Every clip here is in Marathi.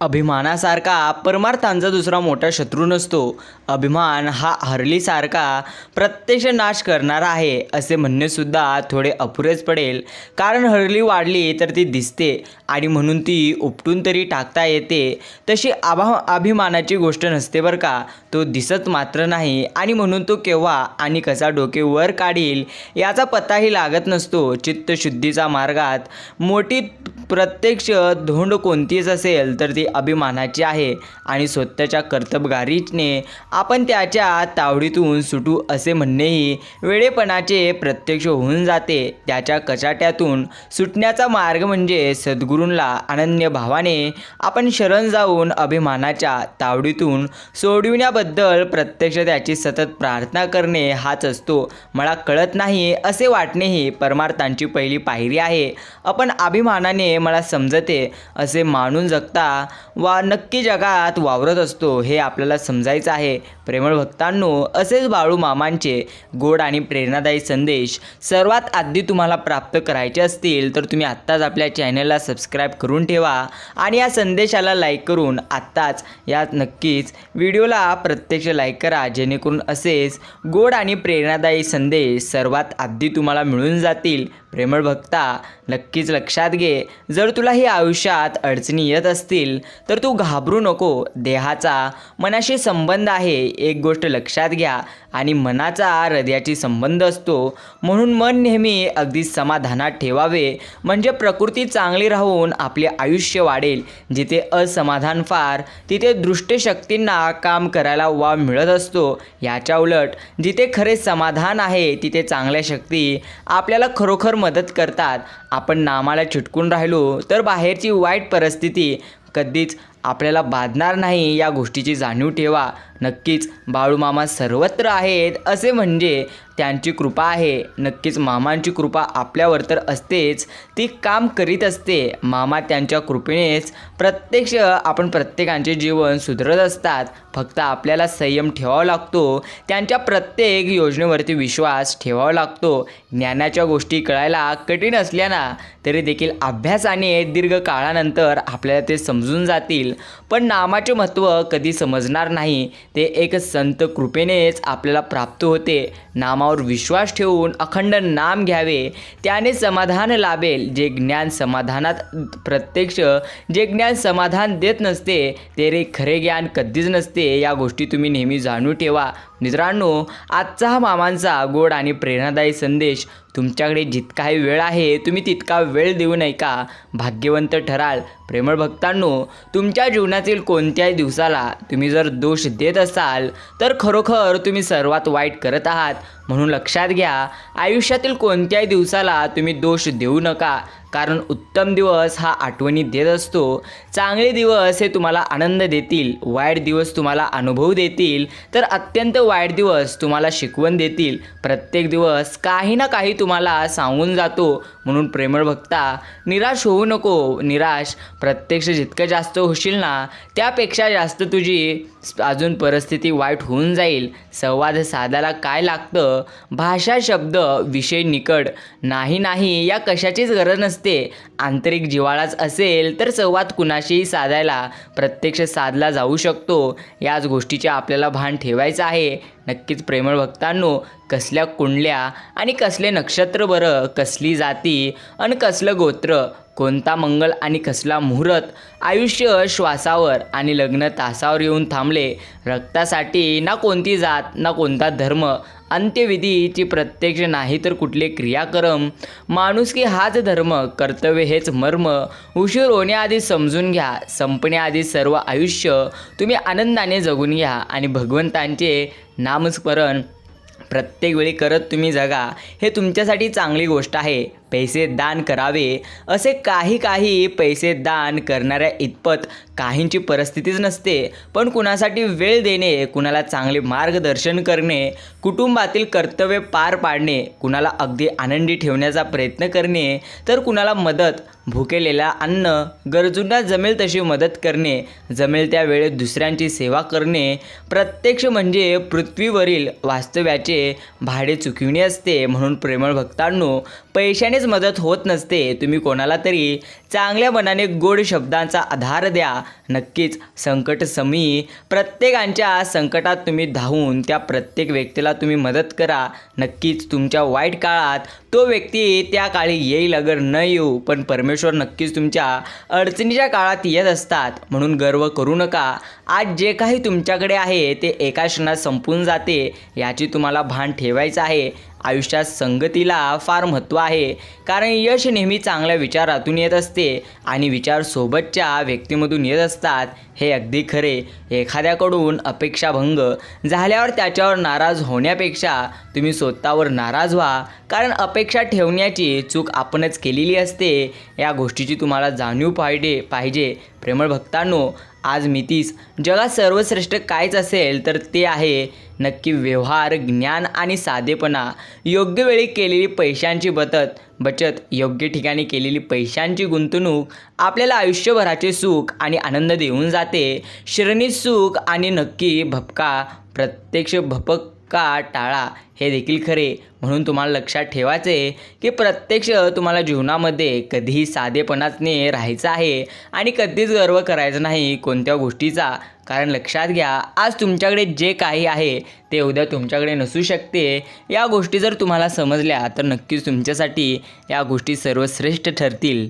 अभिमानासारखा परमार्थांचा दुसरा मोठा शत्रू नसतो. अभिमान हा हरलीसारखा प्रत्यक्ष नाश करणारा आहे असे म्हणणेसुद्धा थोडे अपुरेच पडेल. कारण हरली वाढली तर ती दिसते आणि म्हणून ती उपटून तरी टाकता येते. तशी आभा अभिमानाची गोष्ट नसते बरं का. तो दिसत मात्र नाही आणि म्हणून तो केव्हा आणि कसा डोके वर काढील याचा पत्ताही लागत नसतो. चित्तशुद्धीचा मार्गात मोठी प्रत्यक्ष धोंड कोणतीच असेल तर ती अभिमानाची आहे आणि स्वतःच्या कर्तबगारीने आपण त्याच्या तावडीतून सुटू असे म्हणणेही वेळेपणाचे प्रत्यक्ष होऊन जाते. त्याच्या कचाट्यातून सुटण्याचा मार्ग म्हणजे सद्गुरूंला अनन्य भावाने आपण शरण जाऊन अभिमानाच्या तावडीतून सोडविण्याबद्दल प्रत्यक्ष त्याची सतत प्रार्थना करणे हाच असतो. मला कळत नाही असे वाटणे ही परमार्थांची पहिली पायरी आहे. आपण अभिमानाने मला समजते असे मानून जगता वा नक्की जगात वावरत असतो हे आपल्याला समजायचं आहे. प्रेमळ भक्तांनो असेच बाळू मामांचे गोड आणि प्रेरणादायी संदेश सर्वात आधी तुम्हाला प्राप्त करायचे असतील तर तुम्ही आत्ताच आपल्या चॅनलला सबस्क्राईब करून ठेवा आणि या संदेशाला लाईक करून आत्ताच या नक्कीच व्हिडिओला प्रत्यक्ष लाईक करा जेणेकरून असेच गोड आणि प्रेरणादायी संदेश सर्वात आधी तुम्हाला मिळून जातील. प्रेमळ भक्ता नक्कीच लक्षात घे. जर तुलाही आयुष्यात अडचणी येत असतील तर तू घाबरू नको. देहाचा मनाशी संबंध आहे एक गोष्ट लक्षात घ्या. आणि मनाचा हृदयाची संबंध असतो. म्हणून मन नेहमी अगदी समाधानात ठेवावे. म्हणजे प्रकृती चांगली राहून आपले आयुष्य वाढेल. जिथे असमाधान फार तिथे दृष्टशक्तींना काम करायला वाव मिळत असतो. याच्या उलट जिथे खरे समाधान आहे तिथे चांगल्या शक्ती आपल्याला खरोखर मदत करतात. आपण नामाला चिटकून राहिलो तर बाहेरची वाईट परिस्थिती कधीच आपल्याला बाधणार नाही. या गोष्टीची जाणीव ठेवा. नक्कीच बाळूमामा सर्वत्र आहेत असे म्हणजे त्यांची कृपा आहे. नक्कीच मामांची कृपा आपल्यावर तर असतेच. ती काम करीत असते. मामा त्यांच्या कृपेनेच प्रत्यक्ष आपण प्रत्येकांचे जीवन सुधरत असतात. फक्त आपल्याला संयम ठेवावा लागतो. त्यांच्या प्रत्येक योजनेवरती विश्वास ठेवावा लागतो. ज्ञानाच्या गोष्टी कळायला कठीण असल्याना तरी देखील अभ्यासाने दीर्घ काळानंतर आपल्याला ते समजून जातील. पण नामाचे महत्त्व कधी समजणार नाही. ते एक संत कृपेनेच आपल्याला प्राप्त होते. नामावर विश्वास ठेवून अखंड नाम घ्यावे. त्याने समाधान लाभेल. जे ज्ञान समाधानात प्रत्यक्ष जे ज्ञान समाधान देत नसते ते रे खरे ज्ञान कधीच नसते या गोष्टी तुम्ही नेहमी जाणून ठेवा. मित्रांनो आजचा हा मामांचा गोड आणि प्रेरणादायी संदेश तुमच्याकडे जितकाही वेळ आहे तुम्ही तितका वेळ देऊ नये का? भाग्यवंत ठराल. प्रेमळ भक्तांनो तुमच्या जीवनातील कोणत्याही दिवसाला तुम्ही जर दोष देत असाल तर खरोखर तुम्ही सर्वात वाईट करत आहात. म्हणून लक्षात घ्या आयुष्यातील कोणत्याही दिवसाला तुम्ही दोष देऊ नका. कारण उत्तम दिवस हा आठवणी देत असतो. चांगले दिवस हे तुम्हाला आनंद देतील वाईट दिवस तुम्हाला अनुभव देतील तर अत्यंत वाईट दिवस तुम्हाला शिकवण देतील. प्रत्येक दिवस काही ना काही तुम्हाला सांगून जातो म्हणून प्रेमळ भक्ता निराश होऊ नको निराश. प्रत्यक्ष जितकं जास्त होशील ना त्यापेक्षा जास्त तुझी अजून परिस्थिती वाईट होऊन जाईल. संवाद साधायला काय लागतं? भाषा शब्द विषय निकड नाही नाही या कशाचीच गरज नसते. आंतरिक जिव्हाळाच असेल तर संवाद कुणाशीही साधायला प्रत्यक्ष साधला जाऊ शकतो. याच गोष्टीचे आपल्याला भान ठेवायचं आहे. नक्कीच प्रेमळ भक्तांनो कसल्या कुंडल्या आणि कसले नक्षत्र बरं कसली जाती आणि कसलं गोत्र कोणता मंगल आणि कसला मुहूर्त आयुष्य श्वासावर आणि लग्न तासावर येऊन थांबले. रक्तासाठी ना कोणती जात ना कोणता धर्म अंत्यविधीची प्रत्यक्ष नाही तर कुठले क्रियाक्रम. माणुसकी हाच धर्म कर्तव्य हेच मर्म. उशीर होण्याआधी समजून घ्या संपण्याआधी सर्व आयुष्य तुम्ही आनंदाने जगून घ्या आणि भगवंतांचे नामस्मरण प्रत्येक वेळी करत तुम्ही जगा. हे तुमच्यासाठी चांगली गोष्ट आहे. पैसे दान करावे असे काही काही पैसे दान करणाऱ्या इतपत काहींची परिस्थितीच नसते. पण कुणासाठी वेळ देणे कुणाला चांगले मार्गदर्शन करणे कुटुंबातील कर्तव्य पार पाडणे कुणाला अगदी आनंदी ठेवण्याचा प्रयत्न करणे तर कुणाला मदत भुकेलेला अन्न गरजूंना जमेल तशी मदत करणे जमेल त्या वेळेत दुसऱ्यांची सेवा करणे प्रत्यक्ष म्हणजे पृथ्वीवरील वास्तव्याचे भाडे चुकविणे असते. म्हणून प्रेमळ भक्तांनो पैशाने मदत होत नसते. तुम्ही कोणाला तरी चांगल्या मनाने गोड शब्दांचा आधार द्या. नक्कीच संकट समी. प्रत्येकांच्या संकटात तुम्ही धावून त्या प्रत्येक व्यक्तीला तुम्ही मदत करा. नक्कीच तुमच्या वाईट काळात तो व्यक्ती त्या काळी येईल अगर न येऊ पण परमेश्वर नक्कीच तुमच्या अडचणीच्या काळात येत असतात. म्हणून गर्व करू नका. आज जे काही तुमच्याकडे आहे ते एका क्षणात संपून जाते याची तुम्हाला भान ठेवायचं आहे. आयुष्यात संगतीला फार महत्त्व आहे. कारण यश नेहमी चांगल्या विचारातून येत असते. आणि विचार सोबतच्या व्यक्तीमधून येत असतात हे अगदी खरे. एखाद्याकडून अपेक्षाभंग झाल्यावर त्याच्यावर नाराज होण्यापेक्षा तुम्ही स्वतःवर नाराज व्हा. कारण अपेक्षा ठेवण्याची चूक आपणच केलेली असते. या गोष्टीची तुम्हाला जाणीव पाहिजे पाहिजे. प्रेमळ भक्तांनो आज मितीस. जगात सर्वश्रेष्ठ कायच असेल तर ते आहे नक्की व्यवहार ज्ञान आणि साधेपणा. योग्य वेळी केलेली पैशांची बचत बचत योग्य ठिकाणी केलेली पैशांची गुंतवणूक आपल्याला आयुष्यभराचे सुख आणि आनंद देऊन जाते. श्रेणीत सुख आणि नक्की भपका प्रत्यक्ष भपक का टाळा हे देखील खरे. म्हणून तुम्हाला लक्षात ठेवायचे की प्रत्यक्ष तुम्हाला जीवनामध्ये कधीही साधेपणाने राहायचं आहे आणि कधीच गर्व करायचा नाही कोणत्या गोष्टीचा. कारण लक्षात घ्या आज तुमच्याकडे जे काही आहे ते उद्या तुमच्याकडे नसू शकते. या गोष्टी जर तुम्हाला समजल्या तर नक्कीच तुमच्यासाठी या गोष्टी सर्वश्रेष्ठ ठरतील.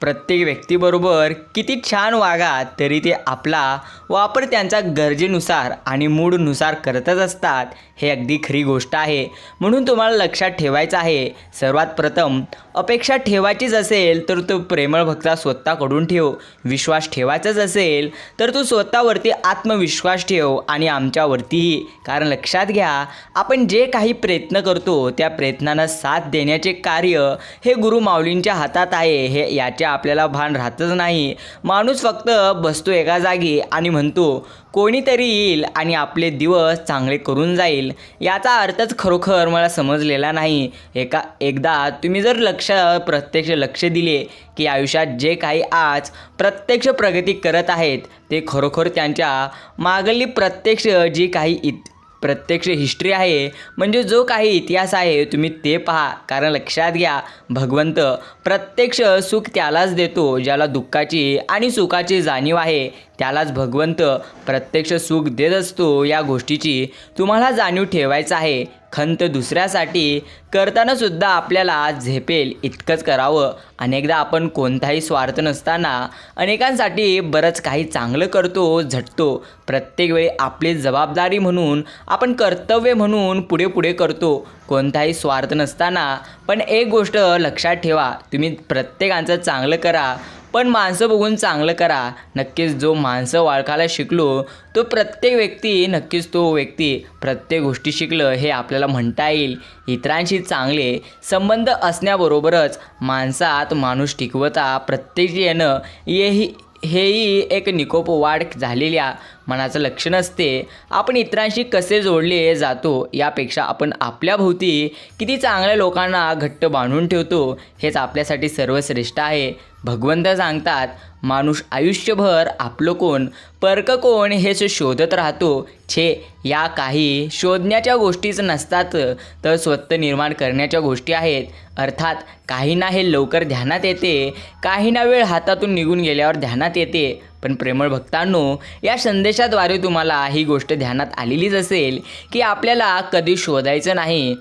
प्रत्येक व्यक्तीबरोबर किती छान वागा तरी ते आपला वापर त्यांच्या गरजेनुसार आणि मूडनुसार करतच असतात हे अगदी खरी गोष्ट आहे. म्हणून तुम्हाला लक्षात ठेवायचं आहे सर्वात प्रथम अपेक्षा ठेवायचीच असेल तर तो प्रेमळ भक्ता स्वतःकडून ठेव. विश्वास ठेवायचाच असेल तर तू स्वतःवरती आत्मविश्वास ठेव आणि आमच्यावरतीही. कारण लक्षात घ्या आपण जे काही प्रयत्न करतो त्या प्रयत्नांना साथ देण्याचे कार्य हे गुरु माऊलींच्या हातात आहे हे याच्या आपल्याला भान राहतच नाही. माणूस फक्त बसतो एका जागी आणि म्हणतो कोणीतरी येईल आणि आपले दिवस चांगले करून जाईल. याचा अर्थच खरोखर मला समजलेला नाही. एका एकदा तुम्ही जर लक्ष प्रत्यक्ष लक्ष दिले की आयुष्यात जे काही आज प्रत्यक्ष प्रगती करत आहेत ते खरोखर त्यांच्या मागली प्रत्यक्ष जी काही इत प्रत्यक्ष हिस्ट्री आहे. म्हणजे जो काही इतिहास आहे तुम्ही ते पहा. कारण लक्षात घ्या भगवंत प्रत्यक्ष सुख त्यालाच देतो ज्याला दुःखाची आणि सुखाची जाणीव आहे. त्यालाच भगवंत प्रत्यक्ष सुख देत असतो या गोष्टीची तुम्हाला जाणीव ठेवायचं आहे. खंत दुसऱ्यासाठी करतानासुद्धा आपल्याला झेपेल इतकंच करावं. अनेकदा आपण कोणताही स्वार्थ नसताना अनेकांसाठी बरंच काही चांगलं करतो झटतो. प्रत्येक वेळी आपली जबाबदारी म्हणून आपण कर्तव्य म्हणून पुढे पुढे करतो. कोणताही स्वार्थ नसताना पण एक गोष्ट लक्षात ठेवा तुम्ही प्रत्येकांचं चांगलं करा. पण माणसं बघून चांगलं करा. नक्कीच जो माणसं वाळखायला शिकलो तो प्रत्येक व्यक्ती नक्कीच तो व्यक्ती प्रत्येक गोष्टी शिकलं हे आपल्याला म्हणता येईल. इतरांशी चांगले संबंध असण्याबरोबरच माणसात माणूस टिकवता प्रत्येक येणं येही हेही एक निकोप वाढ झालेल्या मनाचं लक्षण असते आपण इतरांशी कसे जोडले जातो यापेक्षा आपण आपल्याभोवती किती चांगल्या लोकांना घट्ट बांधून ठेवतो हेच आपल्यासाठी सर्वश्रेष्ठ आहे. भगवंत सांगतात माणूस आयुष्यभर आपलं कोण परक कोण हेच शोधत राहतो. छे या काही शोधण्याच्या गोष्टीच नसतात तर स्वतः निर्माण करण्याच्या गोष्टी आहेत. अर्थात काही ना हे लवकर ध्यानात येते काही ना वेळ हातातून निघून गेल्यावर ध्यानात येते. पण प्रेमळ भक्तांनो या संदेशाद्वारे तुम्हाला ही गोष्ट ध्यानात आलेलीच असेल की आपल्याला कधी शोधायचं नाही.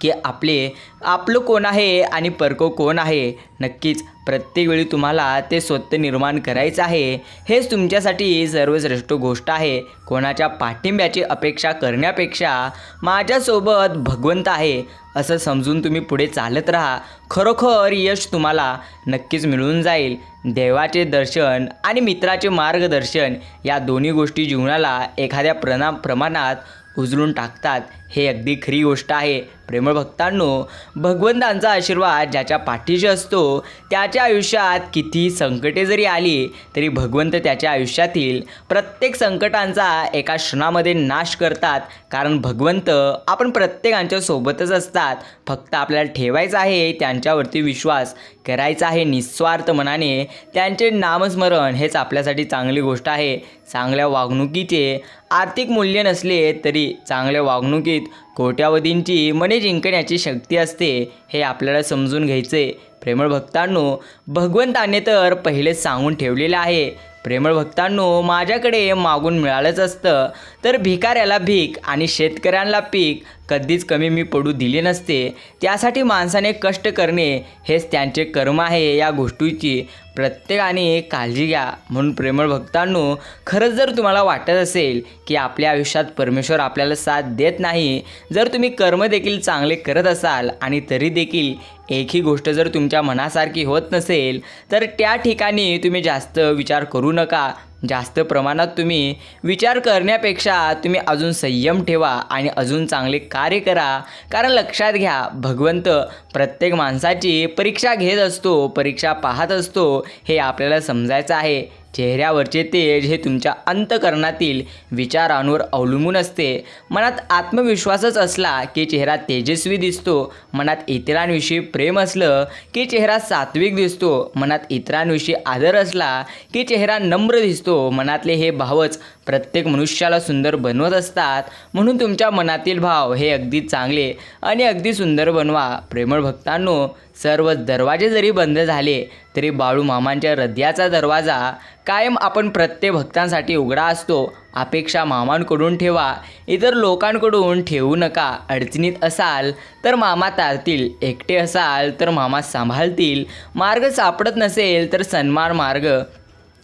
की आपले आपलं कोण आहे आणि परको कोण आहे? नक्कीच प्रत्येक वेळी तुम्हाला ते स्वतः निर्माण करायचं आहे. हेच तुमच्यासाठी सर्वश्रेष्ठ गोष्ट आहे. कोणाच्या पाठिंब्याची अपेक्षा करण्यापेक्षा माझ्यासोबत भगवंत आहे. असं समजून तुम्ही पुढे चालत राहा. खरोखर यश तुम्हाला नक्कीच मिळून जाईल. देवाचे दर्शन आणि मित्राचे मार्गदर्शन या दोन्ही गोष्टी जीवनाला एखाद्या प्रणा प्रमाणात उजळून टाकतात. हे अगदी खरी गोष्ट आहे. प्रेमळ भक्तांनो भगवंतांचा आशीर्वाद ज्याच्या पाठीशी असतो त्याच्या आयुष्यात किती संकटे जरी आली तरी भगवंत त्याच्या आयुष्यातील प्रत्येक संकटांचा एका क्षणामध्ये नाश करतात. कारण भगवंत आपण प्रत्येकांच्या सोबतच असतात. फक्त आपल्याला ठेवायचं आहे त्यांच्यावरती विश्वास करायचा आहे निस्वार्थ मनाने. त्यांचे नामस्मरण हेच आपल्यासाठी चांगली गोष्ट आहे. चांगल्या वागणुकीचे आर्थिक मूल्य नसले तरी चांगल्या वागणुकीत कोट्यावधींची मने जिंकण्याची शक्ती असते हे आपल्याला समजून घ्यायचे. प्रेमळ भक्तांनो भगवंताने तर पहिले सांगून ठेवलेलं आहे. प्रेमळ भक्तांनो माझ्याकडे मागून मिळालंच असतं. तर भिकाऱ्याला भीक आणि शेतकऱ्यांना पीक कधीच कमी मी पडू दिले नसते. त्यासाठी माणसाने कष्ट करणे हेच त्यांचे कर्म आहे या गोष्टीची. प्रत्येकाने काळजी घ्या. म्हणून प्रेमळ भक्तांनो खरंच जर तुम्हाला वाटत असेल की आपल्या आयुष्यात परमेश्वर आपल्याला साथ देत नाही जर तुम्ही कर्म देखील चांगले करत असाल आणि तरी देखील एकही गोष्ट जर तुमच्या मनासारखी होत नसेल तर त्या ठिकाणी तुम्ही जास्त विचार करू नका. जास्त प्रमाणात तुम्ही विचार करण्यापेक्षा तुम्ही अजून संयम ठेवा आणि अजून चांगले कार्य करा. कारण लक्षात घ्या भगवंत प्रत्येक माणसाची परीक्षा घेत असतो परीक्षा पाहत असतो हे आपल्याला समजायचं आहे. चेहऱ्यावरचे तेज हे तुमच्या अंतकरणातील विचारांवर अवलंबून असते. मनात आत्मविश्वासच असला की चेहरा तेजस्वी दिसतो. मनात इतरांविषयी प्रेम असलं की चेहरा सात्विक दिसतो. मनात इतरांविषयी आदर असला की चेहरा नम्र दिसतो. मनातले हे भावच प्रत्येक मनुष्याला सुंदर बनवत असतात म्हणून तुमच्या मनातील भाव हे अगदी चांगले आणि अगदी सुंदर बनवा. प्रेमळ भक्तांनो सर्व दरवाजे जरी बंद झाले तरी बाळू मामांच्या हृदयाचा दरवाजा कायम आपण प्रत्येक भक्तांसाठी उघडा असतो. अपेक्षा मामांकडून ठेवा इतर लोकांकडून ठेवू नका. अडचणीत असाल तर मामा तारतील एकटे असाल तर मामा सांभाळतील. मार्ग सापडत नसेल तर सन्मान मार्ग.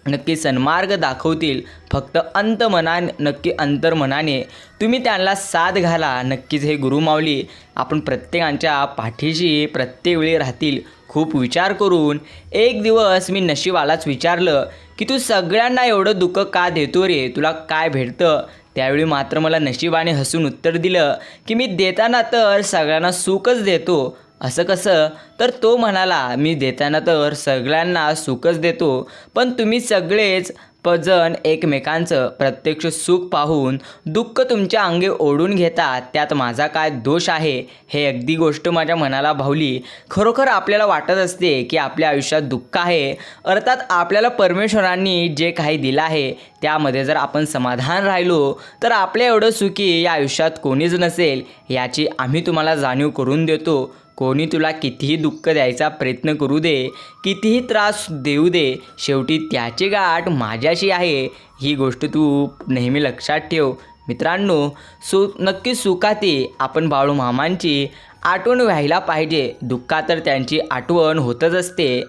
नक्की सन्मार्ग दाखवतील. फक्त अंतमना नक्की अंतर्मनाने तुम्ही त्यांना साथ घाला. नक्कीच हे गुरुमावली आपण प्रत्येकांच्या पाठीशी प्रत्येक वेळी राहतील. खूप विचार करून. एक दिवस मी नशिबालाच विचारलं की तू सगळ्यांना एवढं दुःख का देतो रे? तुला काय भेटतं? त्यावेळी मात्र मला नशिबाने हसून उत्तर दिलं की मी देताना तर सगळ्यांना सुखच देतो. असं कसं? तर तो म्हणाला मी देताना तर सगळ्यांना सुखच देतो पण तुम्ही सगळेच पजन एकमेकांचं प्रत्यक्ष सुख पाहून दुःख तुमच्या अंगे ओढून घेतात त्यात माझा काय दोष आहे? हे अगदी गोष्ट माझ्या मनाला भावली. खरोखर आपल्याला वाटत असते की आपल्या आयुष्यात दुःख आहे. अर्थात आपल्याला परमेश्वरांनी जे काही दिलं आहे त्यामध्ये जर आपण समाधान राहिलो तर आपल्या एवढं सुखी या आयुष्यात कोणीच नसेल याची आम्ही तुम्हाला जाणीव करून देतो. कोणी तुला कितीही दुःख द्यायचा प्रयत्न करू दे कितीही त्रास देऊ दे शेवटी त्याची गाठ माझ्याशी आहे ही गोष्ट तू नेहमी लक्षात ठेव. मित्रांनो सु नक्की सुखाती आपण बाळू मामांची आठवण व्हायला पाहिजे. दुःखात तर त्यांची आठवण होतच असते.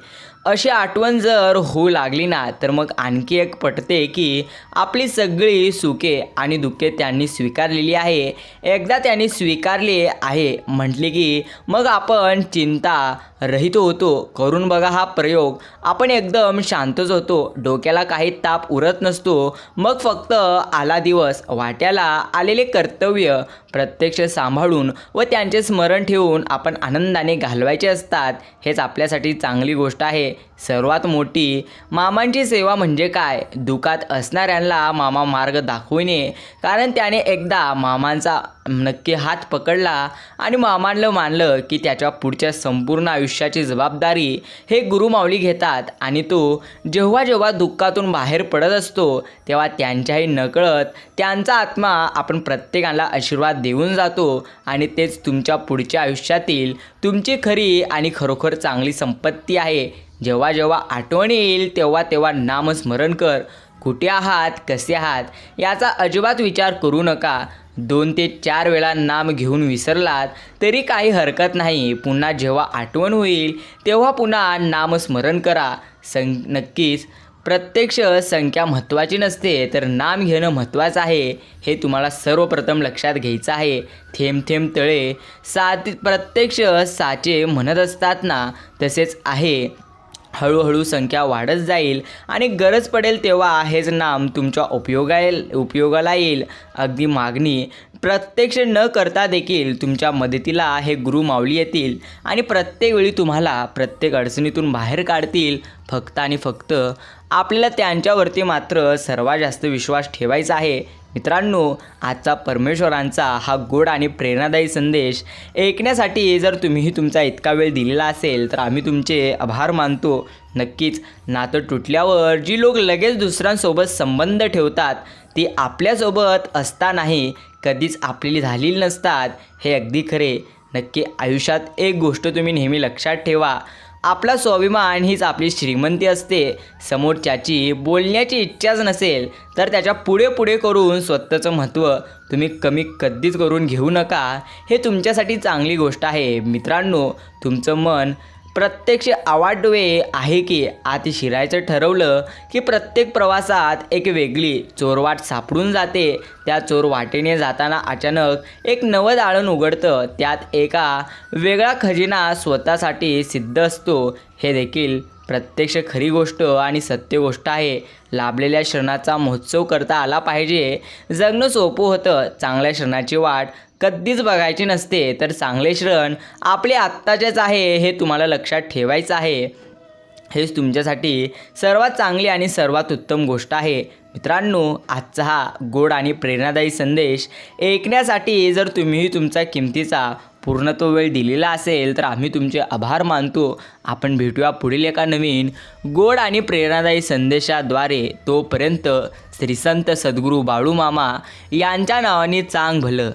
अशी आठवण जर होऊ लागली ना तर मग आणखी एक पटते की आपली सगळी सुखे आणि दुःखे त्यांनी स्वीकारलेली आहे. एकदा त्यांनी स्वीकारली आहे म्हटले की मग आपण चिंता रहित होतो. करून बघा हा प्रयोग. आपण एकदम शांतच होतो. डोक्याला काही ताप उरत नसतो. मग फक्त आला दिवस वाट्याला आलेले कर्तव्य प्रत्यक्ष सांभाळून व त्यांचे स्मरण ठेवून आपण आनंदाने घालवायचे असतात हेच आपल्यासाठी चांगली गोष्ट आहे. सर्वात मोठी. मामांची सेवा म्हणजे काय? दुखात असणाऱ्यांना मामा मार्ग दाखविणे. कारण त्याने एकदा मामांचा नक्की हात पकडला आणि मामांना मानलं की त्याच्या पुढच्या संपूर्ण आयुष्याची जबाबदारी हे गुरुमावली घेतात आणि तो जेव्हा जेव्हा दुःखातून बाहेर पडत असतो तेव्हा त्यांच्याही नकळत त्यांचा आत्मा आपण प्रत्येकाला आशीर्वाद देऊन जातो आणि तेच तुमच्या पुढच्या आयुष्यातील तुमची खरी आणि खरोखर चांगली संपत्ती आहे. जेव्हा जेव्हा आठवण येईल तेव्हा तेव्हा नामस्मरण कर. कुठे आहात? कसे आहात? याचा अजिबात विचार करू नका. दोन ते चार वेळा नाम घेऊन विसरलात तरी काही हरकत नाही. पुन्हा जेव्हा आठवण होईल तेव्हा पुन्हा नामस्मरण करा. सं नक्कीच प्रत्यक्ष संख्या महत्त्वाची नसते तर नाम घेणं महत्त्वाचं आहे. हे तुम्हाला सर्वप्रथम लक्षात घ्यायचं आहे. थेंब थेंब तळे. सात प्रत्यक्ष साचे म्हणत असतात ना तसेच आहे. हळूहळू संख्या वाढत जाईल आणि गरज पडेल तेव्हा हेच नाम तुमच्या उपयोगा उपयोगाला येईल. अगदी मागणी. प्रत्यक्ष न करता देखील तुमच्या मदतीला हे गुरु माऊली येतील आणि प्रत्येक वेळी तुम्हाला प्रत्येक अडचणीतून बाहेर काढतील फक्त आणि फक्त आपल्याला त्यांच्यावरती मात्र सर्वात जास्त विश्वास ठेवायचा आहे. मित्रांनो आजचा परमेश्वरांचा हा गोड आणि प्रेरणादायी संदेश ऐकण्यासाठी जर तुम्हीही तुमचा इतका वेळ दिलेला असेल तर आम्ही तुमचे आभार मानतो. नक्कीच नातं तुटल्यावर जी लोक लगेच दुसऱ्यांसोबत संबंध ठेवतात ती आपल्यासोबत असतानाही कधीच आपलेली झालेली नसतात हे अगदी खरे. नक्की आयुष्यात एक गोष्ट तुम्ही नेहमी लक्षात ठेवा आपला स्वाभिमान हीच आपली श्रीमंती असते. समोरच्याची बोलण्याची इच्छाच नसेल तर त्याच्या पुढे पुढे करून स्वतःचं महत्त्व तुम्ही कमी कधीच करून घेऊ नका. हे तुमच्यासाठी चांगली गोष्ट आहे. मित्रांनो तुमचं मन प्रत्यक्ष आवाडवे आहे की आत शिरायचं ठरवलं की प्रत्येक प्रवासात एक वेगळी चोरवाट सापडून जाते. त्या चोरवाटेने जाताना अचानक एक नवं दाळण उघडतं. त्यात एका वेगळा खजिना स्वतःसाठी सिद्ध असतो. हे देखील प्रत्यक्ष खरी गोष्ट आणि सत्य गोष्ट आहे. लाभलेल्या क्षणाचा महोत्सव करता आला पाहिजे. जगणं सोपं होतं. चांगल्या क्षणाची वाट कधीच बघायची नसते. तर चांगले क्षण आपले आत्ताचेच आहे हे तुम्हाला लक्षात ठेवायचं आहे. हेच तुमच्यासाठी सर्वात चांगली आणि सर्वात उत्तम गोष्ट आहे. मित्रांनो आजचा हा गोड आणि प्रेरणादायी संदेश ऐकण्यासाठी जर तुम्हीही तुमचा किमतीचा पूर्णत्व वेळ दिलेला असेल तर आम्ही तुमचे आभार मानतो. आपण भेटूया पुढील एका नवीन गोड आणि प्रेरणादायी संदेशाद्वारे. तोपर्यंत श्रीसंत सद्गुरू बाळूमामा यांच्या नावाने चांग भलं.